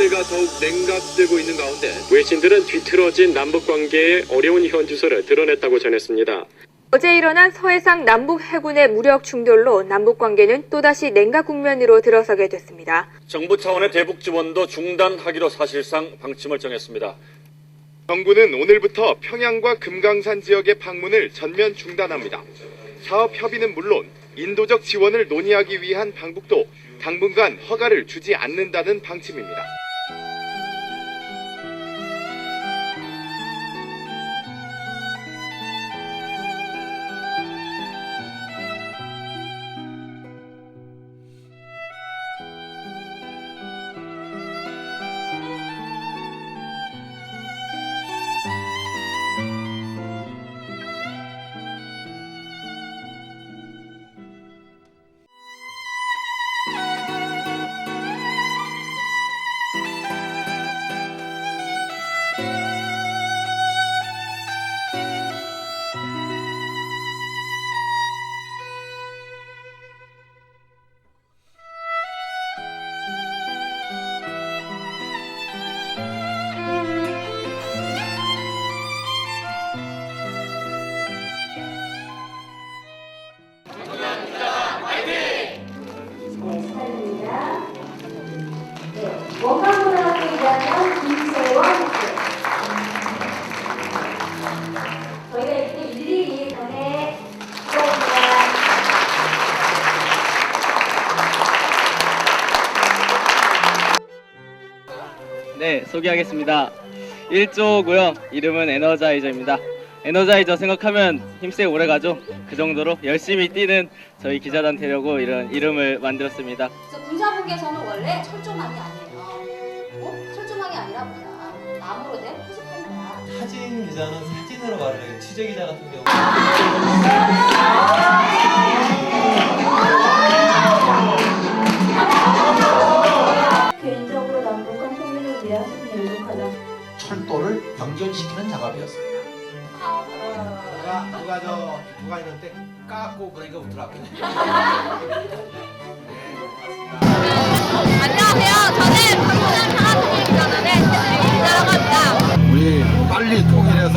정세가 더욱 냉각되고 있는 가운데 외신들은 뒤틀어진 남북 관계의 어려운 현 주소를 드러냈다고 전했습니다. 어제 일어난 서해상 남북 해군의 무력 충돌로 남북 관계는 또다시 냉각 국면으로 들어서게 됐습니다. 정부 차원의 대북 지원도 중단하기로 사실상 방침을 정했습니다. 정부는 오늘부터 평양과 금강산 지역의 방문을 전면 중단합니다. 사업 협의는 물론 인도적 지원을 논의하기 위한 방북도 당분간 허가를 주지 않는다는 방침입니다. 네, 소개하겠습니다. 1조고요. 이름은 에너자이저입니다. 에너자이저 생각하면 힘세게 오래 가죠. 그 정도로 열심히 뛰는 저희 기자단 되려고 이런 이름을 만들었습니다. 그래서 군사국에서는 원래 철조망이 아니에요. 어? 철조망이 아니라 뭐야? 나무로 된 거야. 사진 기자는 사진으로 말을 해요. 취재 기자 같은 경우. 작업이었습니다. 누가 누가 저 누가 있는데 깎고 그러니까 웃더라고. 안녕하세요. 저는 기자라고 합니다. 우리 빨리 통일해서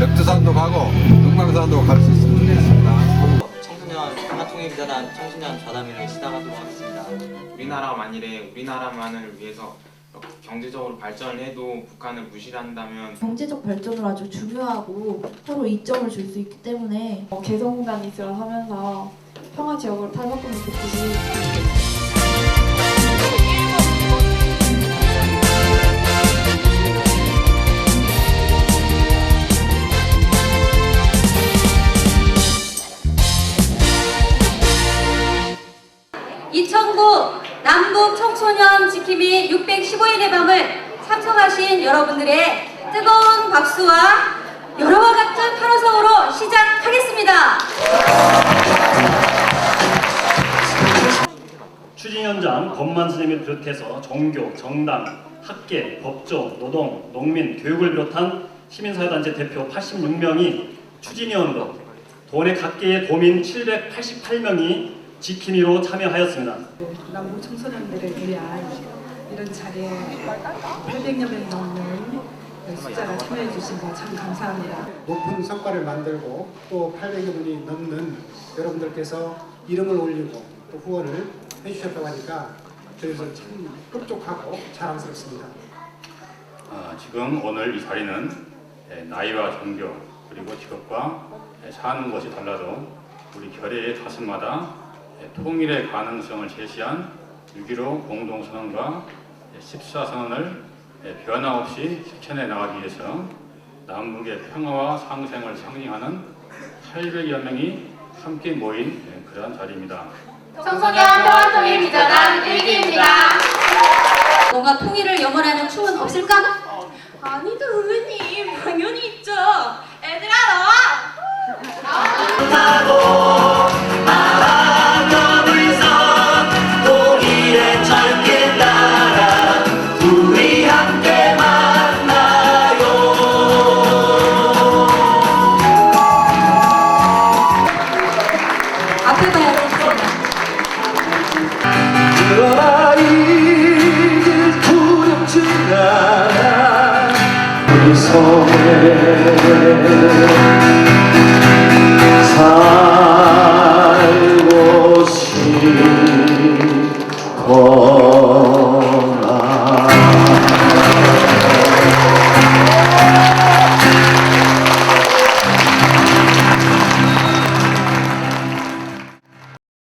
백두산도 가고 금강산도 갈 수 있으면 좋겠습니다. 청소년 하나통일기자단 청소년 좌담회를 시작하도록 하겠습니다. 우리나라 만일에 우리나라만을 위해서 경제적으로 발전을 해도 북한을 무시한다면 경제적 발전을 아주 중요하고 서로 이점을 줄 수 있기 때문에 개성 공간 이수를 하면서 평화 지역으로 탈바꿈을 겪듯이 이천구 남북 청소년 지킴이 615일의 밤을 참석하신 여러분들의 뜨거운 박수와 여러와 같은 파노성으로 시작하겠습니다. 추진 현장 법만 선생님을 비롯해서 종교, 정당, 학계, 법조, 노동, 농민, 교육을 비롯한 시민사회단체 대표 86명이 추진위원으로 도내 각계의 도민 788명이 지킴이로 참여하였습니다. 남북 청소년들을 위한 이런 자리에 800여 명이 넘는 숫자가 참여해 주신 거 참 감사합니다. 높은 성과를 만들고 또 800여 분이 넘는 여러분들께서 이름을 올리고 또 후원을 해주셨다고 하니까 저희도 참 흡족하고 자랑스럽습니다. 아, 지금 오늘 이 자리는 예, 나이와 종교 그리고 직업과 예, 사는 것이 달라도 우리 결의의 가슴마다 예, 통일의 가능성을 제시한 6.15 공동선언과 14선언을 예, 변화없이 실천해 나가기 위해서 남북의 평화와 상생을 상징하는 800여 명이 함께 모인 예, 그러한 자리입니다. 청소년 평화통일기자단 일기입니다. 뭔가 통일을 염원하는 춤은 없을까? 성에